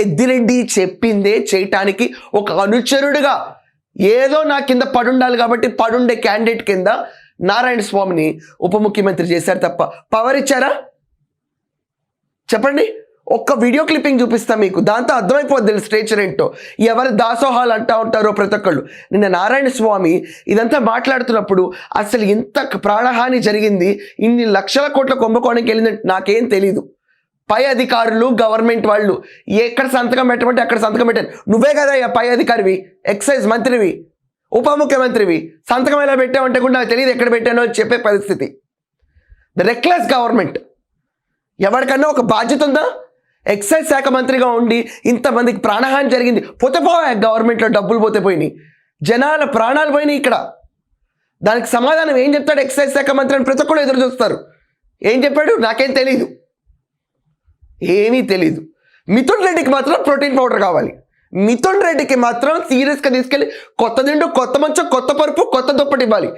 పెద్దిరెడ్డి చెప్పిందే చేయటానికి ఒక అనుచరుడుగా. ఏదో నా కింద పడుండాలి కాబట్టి పడుండే క్యాండిడేట్ కింద నారాయణ స్వామిని ఉప ముఖ్యమంత్రి చేశారు తప్ప. పవర్ ఇచ్చారా? చెప్పండి. ఒక్క వీడియో క్లిప్పింగ్ చూపిస్తా మీకు. దాంతో అర్థమైపోద్ది స్ట్రేచర్ ఏంటో. ఎవరు దాసోహాలు అంటా ఉంటారో ప్రతి ఒక్కళ్ళు. నిన్న నారాయణ స్వామి ఇదంతా మాట్లాడుతున్నప్పుడు అసలు ఇంత ప్రాణహాని జరిగింది. ఇన్ని లక్షల కోట్ల కుంభకోణంకి వెళ్ళిందంటే నాకేం తెలీదు. పై అధికారులు గవర్నమెంట్ వాళ్ళు ఎక్కడ సంతకం పెట్టమంటే అక్కడ సంతకం పెట్టారు. నువ్వే కదా పై అధికారివి ఎక్సైజ్ మంత్రివి ఉప ముఖ్యమంత్రివి. సంతకం ఎలా పెట్టావంటే కూడా నాకు తెలియదు ఎక్కడ పెట్టానో అని చెప్పే పరిస్థితి. ద రెక్లెస్ గవర్నమెంట్ ఎవరికన్నా ఒక బాధ్యత ఉందా? ఎక్సైజ్ శాఖ మంత్రిగా ఉండి ఇంతమందికి ప్రాణహాని జరిగింది. పోతే పోయా గవర్నమెంట్లో డబ్బులు పోతే పోయినాయి. జనాల ప్రాణాలు పోయినాయి ఇక్కడ. దానికి సమాధానం ఏం చెప్తాడు ఎక్సైజ్ శాఖ మంత్రి అని ప్రతి ఒక్కరు ఎదురు చూస్తారు. ఏం చెప్పాడు? నాకేం తెలియదు ఏమీ తెలీదు. మిథున్ రెడ్డికి మాత్రం ప్రోటీన్ పౌడర్ కావాలి. మిథున్ రెడ్డికి మాత్రం సీరియస్గా తీసుకెళ్ళి కొత్త దిండు కొత్త మంచం కొత్త పరుపు కొత్త దుప్పటి ఇవ్వాలి.